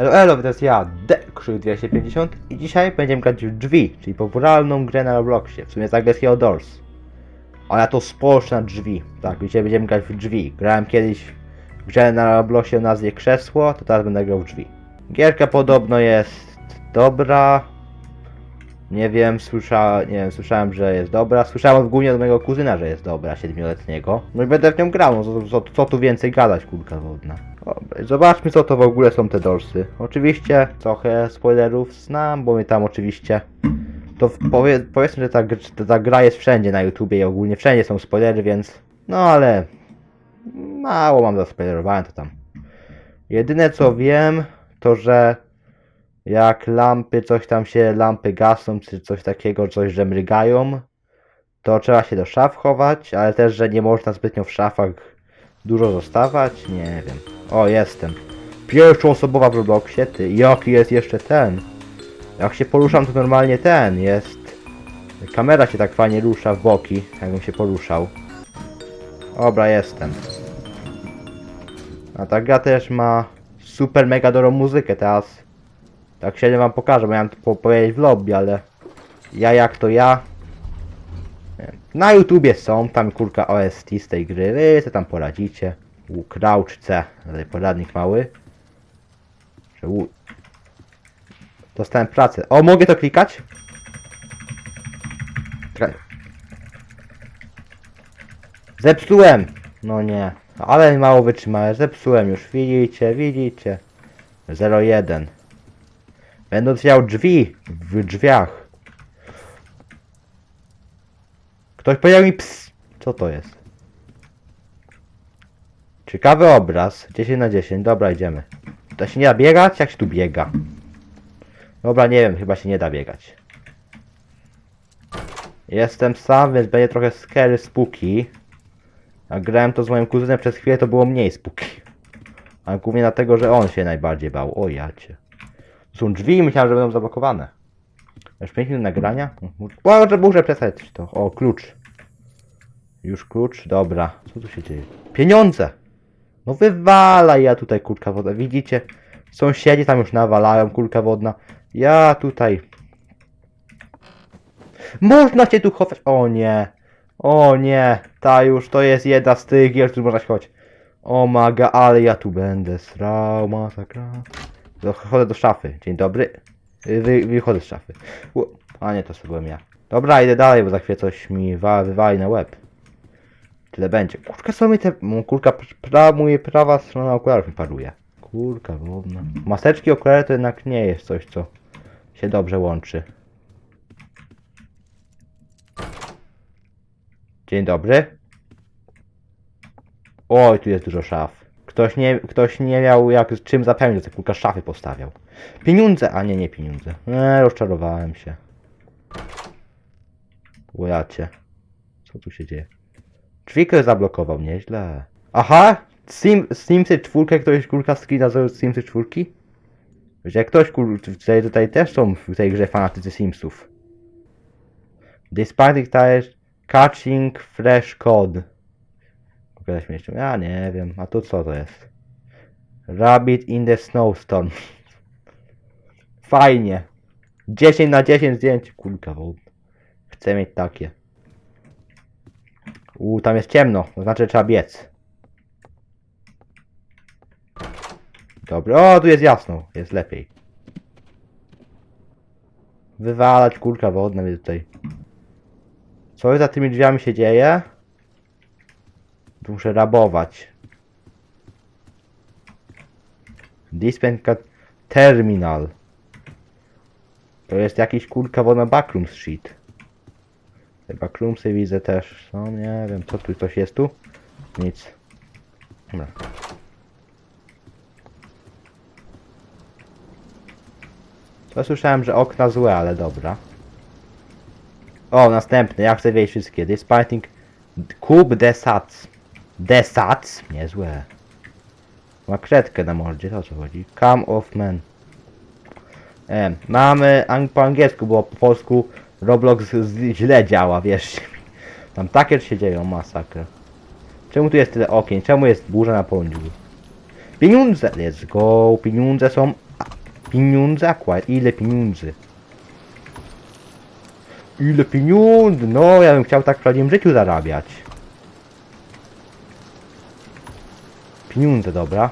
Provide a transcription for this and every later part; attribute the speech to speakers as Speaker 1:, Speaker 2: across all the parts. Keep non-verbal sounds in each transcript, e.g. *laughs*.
Speaker 1: Elo, elo, to jest ja, Dekrzyk250 i dzisiaj będziemy grać w drzwi, czyli popularną grę na Robloxie, w sumie z angielskiego Doors. Ale to społeczne drzwi, tak, dzisiaj będziemy grać w drzwi. Grałem kiedyś w grze na Robloxie o nazwie Krzesło, to teraz będę grał w drzwi. Gierka podobno jest dobra. Nie wiem, słysza, nie wiem, słyszałem, że jest dobra. Słyszałem głównie od mojego kuzyna, że jest dobra, siedmioletniego. No i będę w nią grał, no co, co, co tu więcej gadać, kulka wodna. Zobaczmy co to w ogóle są te dorsy. Oczywiście trochę spoilerów znam, bo my tam oczywiście... To powie, powiedzmy, że ta, ta, ta gra jest wszędzie na YouTubie i ogólnie wszędzie są spoilery, więc... No ale... Mało mam zaspoilerowałem to tam. Jedyne co wiem, to że jak lampy, coś tam się, lampy gasą, czy coś takiego, coś, że mrygają, to trzeba się do szaf chować, ale też, że nie można zbytnio w szafach dużo zostawać, nie wiem. O, jestem. Pierwszoosobowa w Robloxie, ty, jaki jest jeszcze ten? Jak się poruszam, to normalnie ten jest. Kamera się tak fajnie rusza w boki, jakbym się poruszał. Dobra, jestem. A ta gra też ma super mega dobrą muzykę teraz. Tak się wam pokażę, bo miałem to po- powiedzieć w lobby, ale ja jak to ja. Nie. Na YouTubie są, tam kurka OST z tej gry, wy tam poradzicie. U Crouch C, tutaj poradnik mały. Dostałem pracę. O, mogę to klikać? Zepsułem! No nie. Ale mało wytrzymałem. Zepsułem już. Widzicie, widzicie. 01. Będę otwierał drzwi w drzwiach. Ktoś powiedział mi ps. Co to jest? Ciekawy obraz. 10 na 10. Dobra, idziemy. To się nie da biegać? Jak się tu biega? Dobra, nie wiem. Chyba się nie da biegać. Jestem sam, więc będzie trochę scary spooky. Jak grałem to z moim kuzynem przez chwilę, to było mniej spooky. A głównie dlatego, że on się najbardziej bał. O jacie. Są drzwi myślałem, że będą zablokowane. Już 5 minut nagrania? O, że muszę przestać to. O, klucz. Już klucz? Dobra. Co tu się dzieje? Pieniądze! No wywalaj ja tutaj kulka wodna. Widzicie? Sąsiedzi tam już nawalają kulka wodna. Ja tutaj. Można się tu chować. O nie. O nie. Ta już to jest jedna z tych gier, tu można się chować. O maga, ale ja tu będę srał, masakra. Chodzę do szafy. Dzień dobry. Wy, wychodzę z szafy. U, a nie, to byłem ja. Dobra, idę dalej, bo za chwilę coś mi wa, wywali na łeb. Tyle będzie. Kurka, co mi te... Kurka, pra, moje prawa strona okularów mi paruje. Kurka, wodna. Maseczki okulary to jednak nie jest coś, co się dobrze łączy. Dzień dobry. Oj, tu jest dużo szaf. Ktoś nie, ktoś nie miał jak czym zapełnić, to tylko szafy postawiał. Pieniądze, a nie, nie pieniądze. Eee, rozczarowałem się. Łojacie. Co tu się dzieje? Ktoś zablokował, nieźle. Aha! Sim, Simsy czwórkę, ktoś kurka screena z Simsy czwórki? Że ktoś kur... Tutaj, tutaj też są w tej grze fanatycy Simsów. Despite tires catching fresh code. Pokazać śmieszną. Ja nie wiem, a to co to jest? Rabbit in the snowstorm. *laughs* Fajnie. 10 na 10 zdjęć. Kulka wodna. Chcę mieć takie. U, tam jest ciemno, to znaczy trzeba biec. Dobra, o, tu jest jasno, jest lepiej. Wywalać kulka wodna mnie tutaj. Co za tymi drzwiami się dzieje? Tu muszę rabować. Dispenka Terminal. To jest jakiś kulka wodna Backrooms sheet. Te backroomsy widzę też. No nie wiem, co tu, coś jest tu? Nic. Dobra. To słyszałem, że okna złe, ale dobra. O, następny, ja chcę wiedzieć wszystkie. This fighting Kub Desats. Desats? Niezłe. Ma kredkę na mordzie, to o co chodzi? Come of man. E, mamy ang po angielsku, bo po polsku Roblox źle działa, mi. Tam takie się dzieją, masakra. Czemu tu jest tyle okien? Czemu jest burza na południu? Pieniądze, let's go, pieniądze są... a, Pieniądze, akład, ile pieniędzy? Ile pieniędzy? No, ja bym chciał tak w prawdziwym życiu zarabiać. Pieniądze, dobra.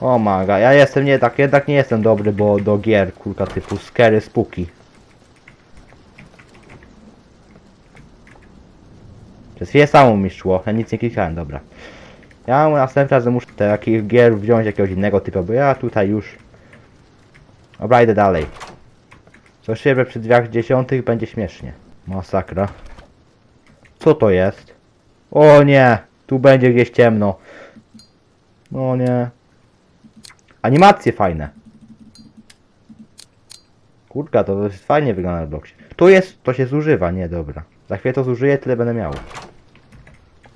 Speaker 1: O maga, ja jestem nie tak, jednak nie jestem dobry, bo do gier kulka typu Scary Spooky. Przez chwilę samo mi szło, ja nic nie klikałem, dobra. Ja następnym razem muszę takich gier wziąć jakiegoś innego typu, bo ja tutaj już... Dobra, idę dalej. Co szybę przy drzwiach dziesiątych będzie śmiesznie. Masakra. Co to jest? O nie! Tu będzie gdzieś ciemno. No nie. Animacje fajne. Kurka, to dość fajnie wygląda na bloksie. Tu jest, to się zużywa, nie dobra. Za chwilę to zużyję, tyle będę miał.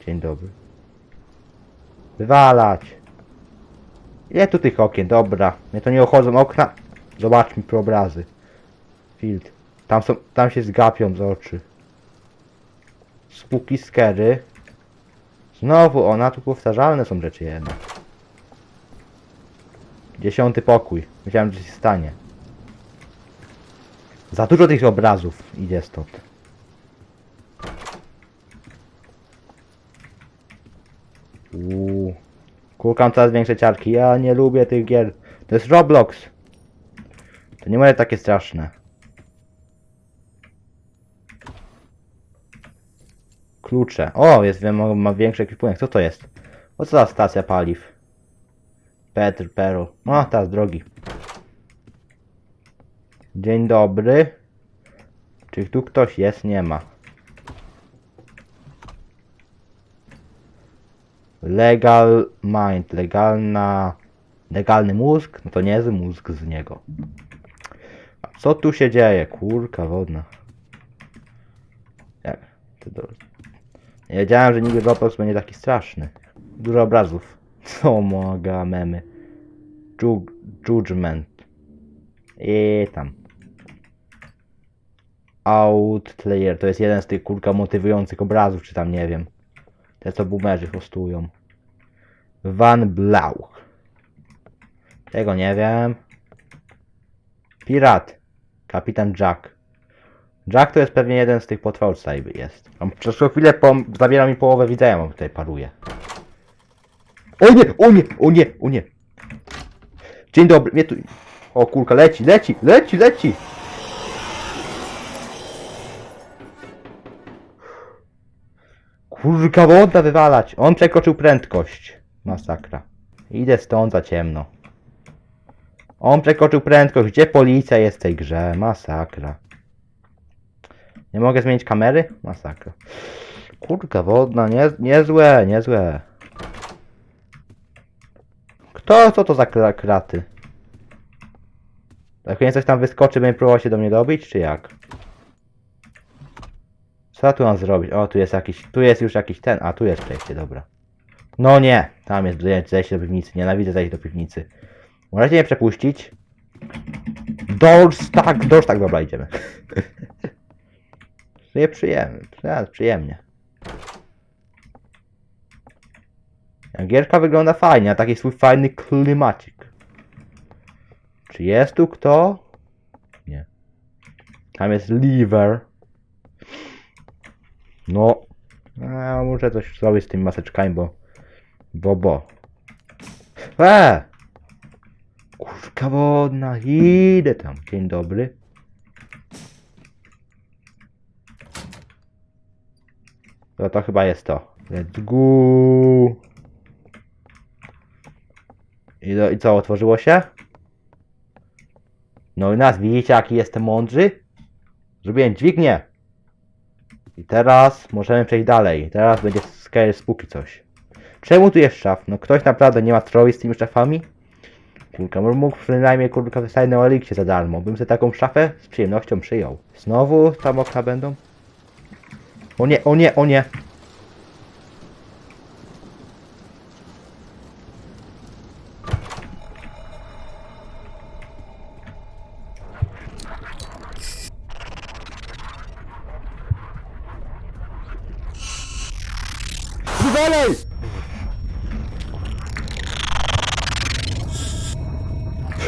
Speaker 1: Dzień dobry. Wywalać. Ile tu tych okien, dobra. Mnie to nie ochodzą okna. Zobacz mi obrazy. Field. Tam są, tam się zgapią z oczy. Spooky skery. Znowu ona, tu powtarzalne są rzeczy jednak. Dziesiąty pokój. Myślałem, że się stanie. Za dużo tych obrazów idzie stąd. Uuu. Kukam coraz większe ciarki. Ja nie lubię tych gier. To jest Roblox. To nie może takie straszne. Klucze. O, jest ma, ma większy ekwipunek. Co to jest? O co za stacja paliw? Petr, Peru. O, teraz drogi. Dzień dobry. Czy tu ktoś jest? Nie ma. Legal mind. Legalna... Legalny mózg? No to niezły mózg z niego. A co tu się dzieje? Kurka wodna. Jak? To do... Nie wiedziałem, że nigdy Roblox będzie taki straszny. Dużo obrazów. *laughs* Co mogę memy. Ju judgment. I tam. Outlayer. To jest jeden z tych kurka motywujących obrazów, czy tam nie wiem. Te co boomerzy hostują. Van Blau. Tego nie wiem. Pirat. Kapitan Jack. Jack to jest pewnie jeden z tych potworów jest. On przez chwilę zabiera mi połowę widzenia, bo tutaj paruje. O nie, o nie, o nie, o nie. Dzień dobry, mnie tu... O kurka, leci, leci, leci, leci. Kurka woda wywalać. On przekroczył prędkość. Masakra. Idę stąd za ciemno. On przekroczył prędkość. Gdzie policja jest w tej grze? Masakra. Nie mogę zmienić kamery? Masakra. Kurka wodna, nie, niezłe, niezłe. Kto, co to za kra- kraty? Jak nie coś tam wyskoczy, będzie próbował się do mnie dobić, czy jak? Co tu mam zrobić? O, tu jest jakiś, tu jest już jakiś ten, a tu jest przejście, dobra. No nie, tam jest zejście- do piwnicy, nienawidzę zejść do piwnicy. Możecie mnie przepuścić? Doors, tak, doors, tak, dobra, idziemy. *laughs* Przyjemnie, przyjemnie, przyjemnie. Gierka wygląda fajnie, a taki swój fajny klimacik. Czy jest tu kto? Nie. Tam jest liver. No. A, muszę coś zrobić z tymi maseczkami, bo... Bo, bo. Eee! Kurka wodna, idę tam. Dzień dobry. No to chyba jest to. Let's go. I, do, I co, otworzyło się? No i nas, widzicie jaki jestem mądry? Zrobiłem dźwignię. I teraz możemy przejść dalej. Teraz będzie scare spooky coś. Czemu tu jest szaf? No ktoś naprawdę nie ma troi z tymi szafami? Kurka, mógł przynajmniej kurka wystać na Oliksie za darmo. Bym sobie taką szafę z przyjemnością przyjął. Znowu tam okna będą? O nie, o nie, o nie. Dalej!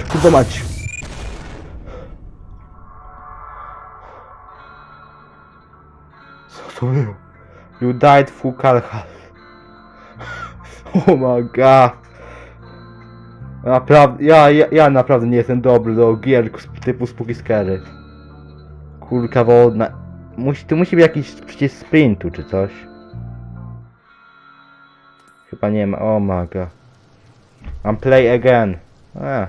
Speaker 1: Kurwa mać. Co to było? You died Fukalha. Oh my god. Naprawdę, ja, ja, ja naprawdę nie jestem dobry do gier typu Spooky Scary. Kulka wodna. Musi, tu musi być jakiś przycisk sprintu czy coś. Chyba nie ma. Oh my god. Mam play again. A.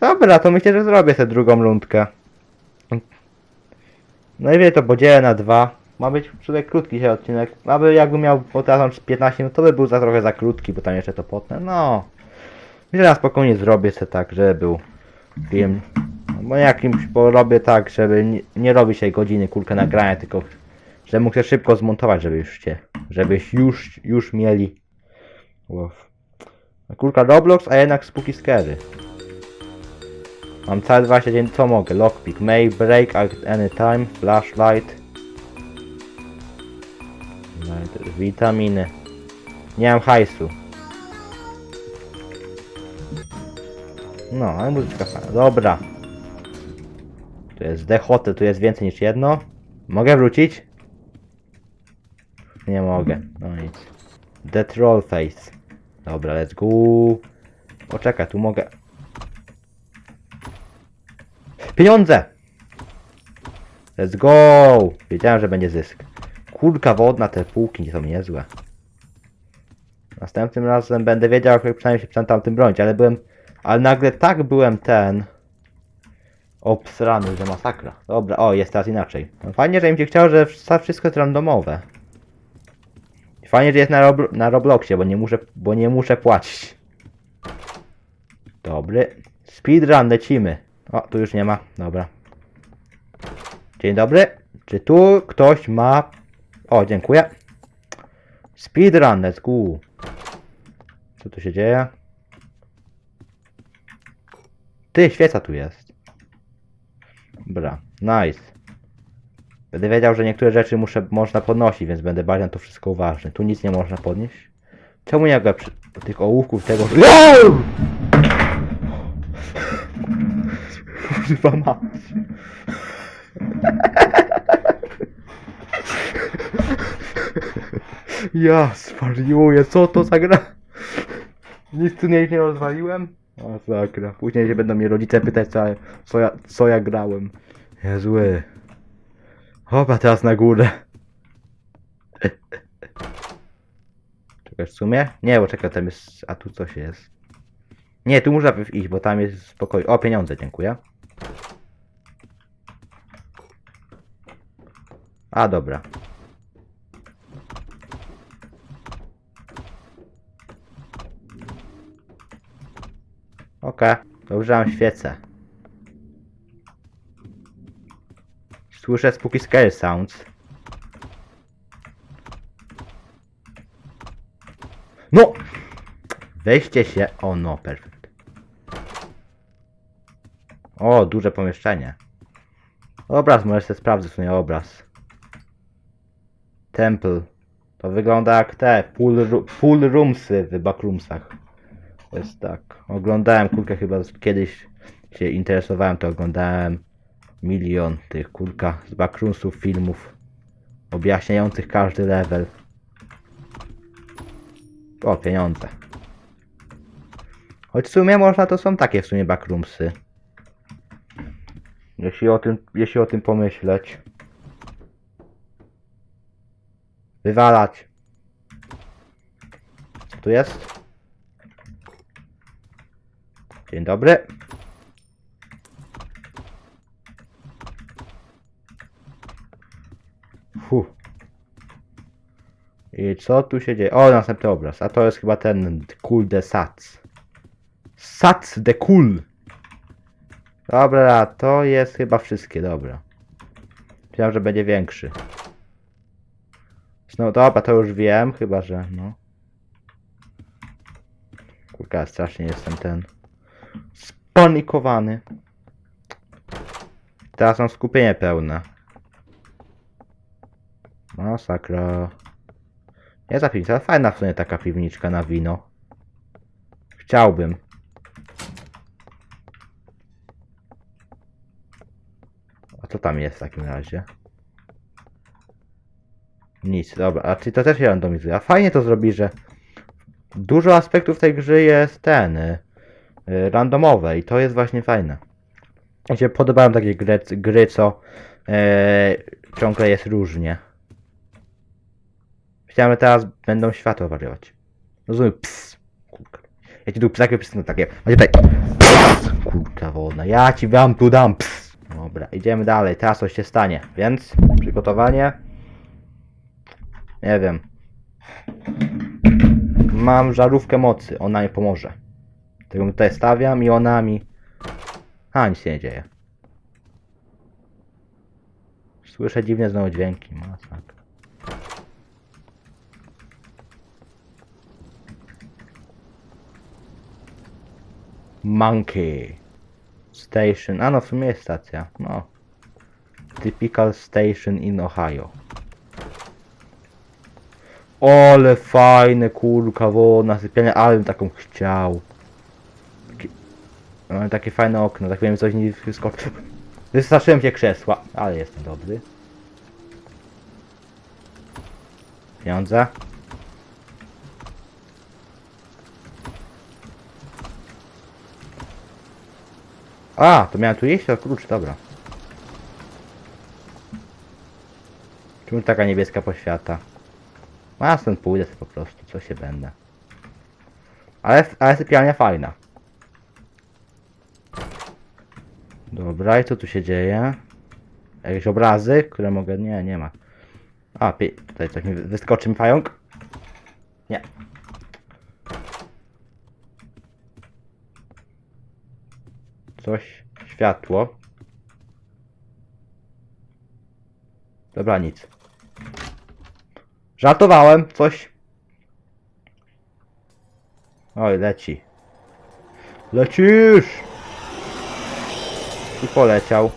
Speaker 1: Dobra, to myślę, że zrobię tę drugą rundkę. No i wie to podzielę na dwa. Ma być tutaj krótki się odcinek. Aby jakby miał po teraz 15 minut, to by był za trochę za krótki, bo tam jeszcze to potnę. No. Myślę, że na spokojnie zrobię sobie tak, żeby był film. Bo jakimś bo robię tak, żeby nie, nie robić tej godziny kulkę nagrania, tylko mógł się szybko zmontować, żeby już cię, żebyś już, już mieli. Wow. Kulka Roblox, a jednak Spooky Scary. Mam całe 20 dzień, co mogę? Lockpick, may break at any time, flashlight. Light- Witaminy. Nie mam hajsu. No, ale muzyczka fajna. Dobra. Tu jest Hotel, tu jest więcej niż jedno. Mogę wrócić? Nie mogę. No nic. The Troll Face. Dobra, let's go. Poczekaj, tu mogę. Pieniądze! Let's go! Wiedziałem, że będzie zysk. Kulka wodna, te półki nie są niezłe. Następnym razem będę wiedział, jak przynajmniej się przed tamtym bronić, ale byłem... Ale nagle tak byłem ten... Obsrany, że masakra. Dobra, o, jest teraz inaczej. No, fajnie, że im się chciało, że wszystko jest randomowe. Fajnie, że jest na, Roblo na Robloxie, bo nie muszę, bo nie muszę płacić. Dobry. Speedrun, lecimy. O, tu już nie ma. Dobra. Dzień dobry. Czy tu ktoś ma... O, dziękuję. Speedrun, let's go. Co tu się dzieje? Ty, świeca tu jest. Dobra, nice. Będę wiedział, że niektóre rzeczy muszę, można podnosić, więc będę bardziej na to wszystko uważny. Tu nic nie można podnieść. Czemu nie mogę przy tych ołówków tego... Kurwa mać. Ja zwariuję, co to za gra? Nic tu nie, nie rozwaliłem? Masakra. Później się będą mnie rodzice pytać, co, ja- co, ja, co ja grałem. Jezły. Opa, teraz na górę. Czekaj, w sumie? Nie, bo czekaj, tam jest... A tu coś jest. Nie, tu muszę iść, bo tam jest spokojnie. O, pieniądze, dziękuję. A, dobra. Okej, dobrze mam świecę. Słyszę spooky scary sounds. No! Weźcie się. O no, perfekt. O, duże pomieszczenie. Obraz, może sobie sprawdzę sumie obraz. Temple. To wygląda jak te pool, pool roomsy w backroomsach. To jest tak. Oglądałem kulkę chyba kiedyś się interesowałem, to oglądałem milion tych kulka z backroomsów filmów objaśniających każdy level. O, pieniądze. Choć w sumie można, to są takie w sumie backroomsy. Jeśli o tym, jeśli o tym pomyśleć. Wywalać. Tu jest? Dzień dobry. Fu. I co tu się dzieje? O, następny obraz. A to jest chyba ten Cool de Sats. Sats de Cool. Dobra, to jest chyba wszystkie, dobra. Myślałem, że będzie większy. No dobra, to już wiem, chyba że no. Kurka, strasznie jestem ten spanikowany. Teraz mam skupienie pełne. Masakra. Nie za piwnica. Fajna w sumie taka piwniczka na wino. Chciałbym. A co tam jest w takim razie? Nic, dobra. A czy to też się randomizuje? A fajnie to zrobi, że dużo aspektów tej gry jest ten y, randomowe i to jest właśnie fajne. Mi się podobają takie gry, gry co e, ciągle jest różnie. Że teraz będą światło wariować. Rozumiem, ps. Kurka. Ja ci tu takie ps, no takie. Macie tutaj. Ps, kurka wodna. Ja ci wam tu dam. Ps. Dobra, idziemy dalej. Teraz coś się stanie. Więc przygotowanie. Nie wiem. Mam żarówkę mocy. Ona mi pomoże. Tego tutaj stawiam i ona mi. A, nic się nie dzieje. Słyszę dziwne znowu dźwięki. Masakra. Monkey Station. A no, w sumie jest stacja. No. Typical station in Ohio. Ole fajne kurka wodna sypialnia, ale bym taką chciał. Takie, mam takie fajne okno, tak wiem coś nie wyskoczy. Wystraszyłem się krzesła, ale jestem dobry. Pieniądze. A, to miałem tu iść? To klucz, dobra. Czemu taka niebieska poświata? A stąd pójdę sobie po prostu, co się będę. Ale, ale sypialnia fajna. Dobra, i co tu się dzieje? Jakieś obrazy, które mogę... Nie, nie ma. A, tutaj coś mi wy- wyskoczy mi pająk. Nie. Coś, światło. Dobra, nic. Żartowałem, coś. Oj, leci. Lecisz! I poleciał.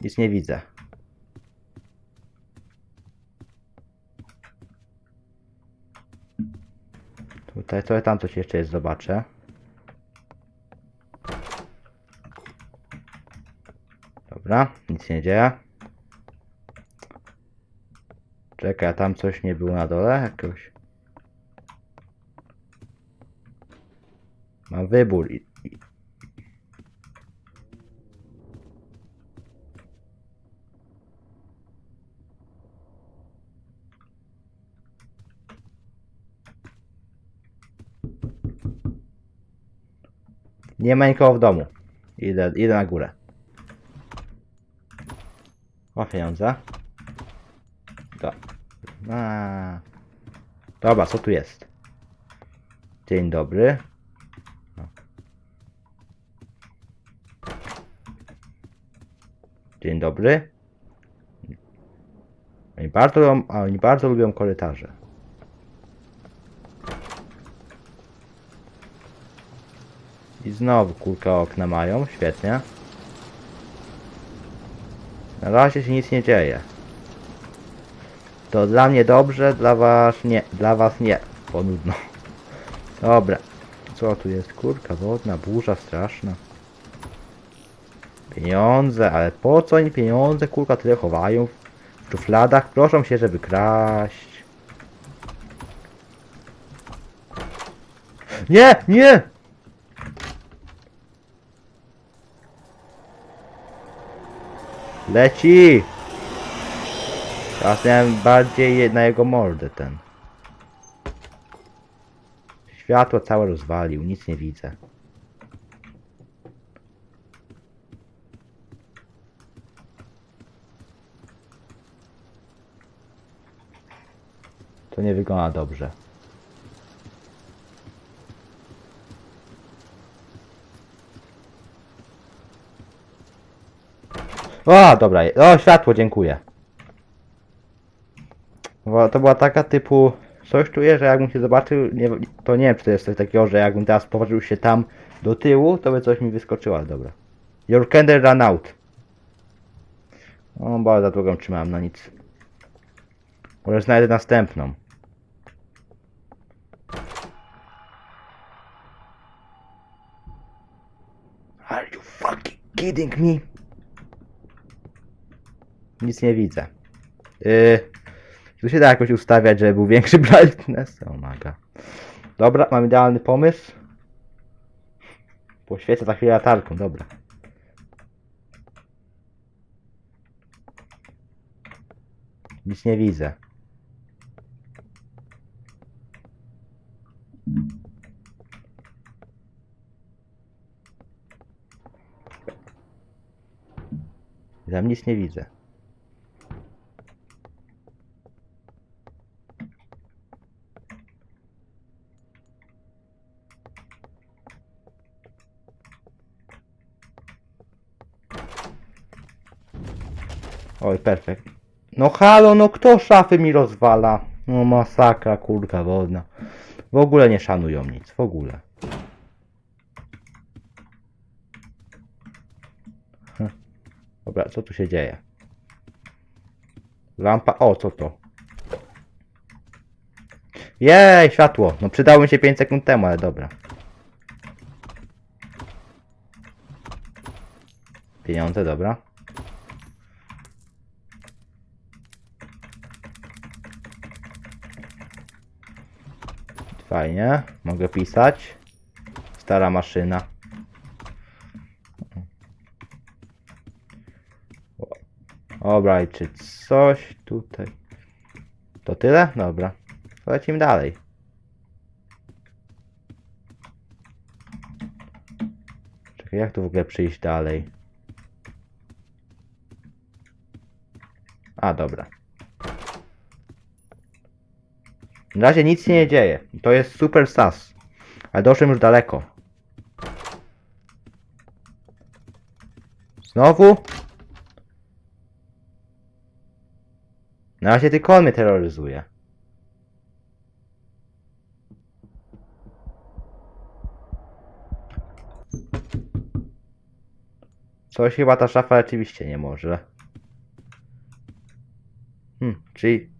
Speaker 1: Nic nie widzę. Tutaj, to tam coś jeszcze jest, zobaczę. Dobra, nic nie dzieje. Czekaj, tam coś nie było na dole? Jakoś. Mam wybór. Nie ma nikogo w domu. Idę, idę na górę. O pieniądze. Do. A. Dobra, co tu jest? Dzień dobry. O. Dzień dobry. Oni bardzo, lubią- oni bardzo lubią korytarze. I znowu kulka okna mają, świetnie. Na razie się nic nie dzieje. To dla mnie dobrze, dla was nie, dla was nie, bo nudno. Dobra, co tu jest? Kurka wodna, burza straszna. Pieniądze, ale po co oni pieniądze, kurka, tyle chowają w szufladach? Proszą się, żeby kraść. Nie, nie! Leci! Teraz miałem bardziej na jego mordę ten. Światło całe rozwalił, nic nie widzę. To nie wygląda dobrze. O, dobra. O, światło, dziękuję. Bo to była taka typu... Coś czuję, że jakbym się zobaczył, nie, to nie wiem, czy to jest coś takiego, że jakbym teraz popatrzył się tam do tyłu, to by coś mi wyskoczyło, ale dobra. Your candle ran out. O, bardzo długą trzymałem, no nic. Może znajdę następną. Are you fucking kidding me? Nic nie widzę. Yy, tu się da jakoś ustawiać, żeby był większy brightness. O maga. Dobra, mam idealny pomysł. Poświecę za chwilę latarką, dobra. Nic nie widzę. Tam nic nie widzę. Oj, perfekt. No halo, no kto szafy mi rozwala? No masakra, kurka wodna. W ogóle nie szanują nic, w ogóle. Hm. Dobra, co tu się dzieje? Lampa, o co to? Jej, światło. No przydało mi się 5 sekund temu, ale dobra. Pieniądze, dobra. Fajnie, mogę pisać. Stara maszyna. Dobra, i czy coś tutaj. To tyle? Dobra. Lecimy dalej. Czekaj, jak tu w ogóle przyjść dalej? A, dobra. Na razie nic się nie dzieje. To jest super sas. Ale doszłem już daleko. Znowu? Na razie tylko on mnie terroryzuje. Coś chyba ta szafa rzeczywiście nie może. Hmm, czyli...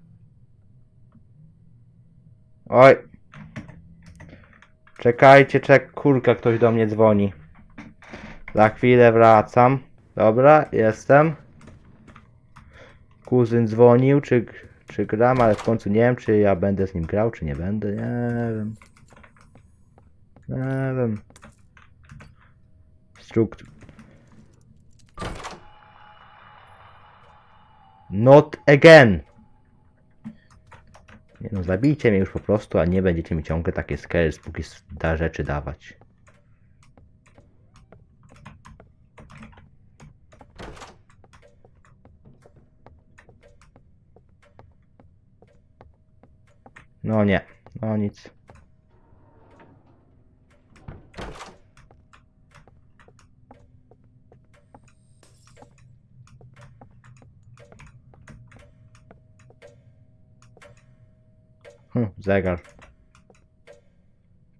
Speaker 1: Oj. Czekajcie, czek, kurka, ktoś do mnie dzwoni. Za chwilę wracam. Dobra, jestem. Kuzyn dzwonił, czy, czy gram, ale w końcu nie wiem, czy ja będę z nim grał, czy nie będę, nie wiem. Nie wiem. Strukt. Not again! Nie no, zabijcie mnie już po prostu, a nie będziecie mi ciągle takie scares, póki da rzeczy dawać. No nie, no nic. Hm, zegar.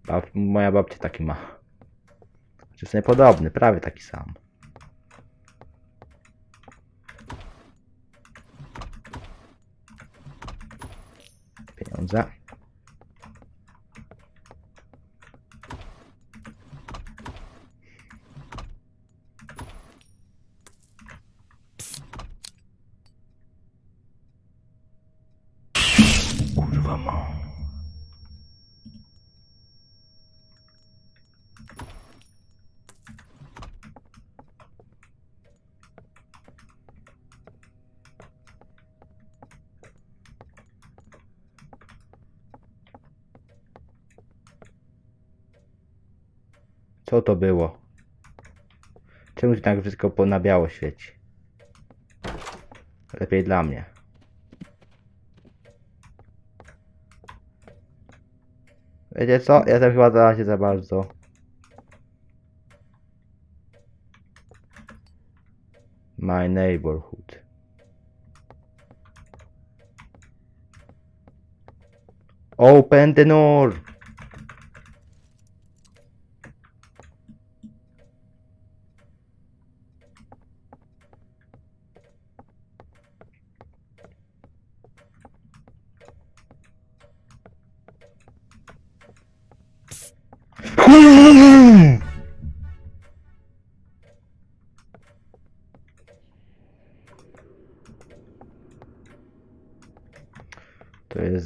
Speaker 1: Bab moja babcia taki ma. Czy jest podobny, prawie taki sam. Pieniądze. Co to było? Czemu się tak wszystko po na biało świeci? Lepiej dla mnie. Wiecie co? Ja tam chyba na razie za bardzo. My neighborhood. Open the door!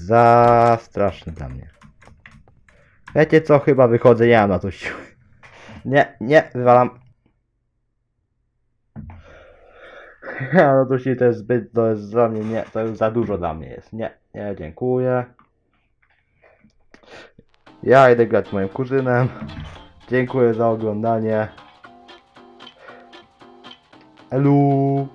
Speaker 1: Za straszne dla mnie. Wiecie co, chyba wychodzę, nie mam na to siły. Nie, nie, wywalam. *laughs* Ja, no to się to jest zbyt, to jest dla mnie, nie, to już za dużo dla mnie jest. Nie, nie, dziękuję. Ja idę grać moim kuzynem. Dziękuję za oglądanie. Elu.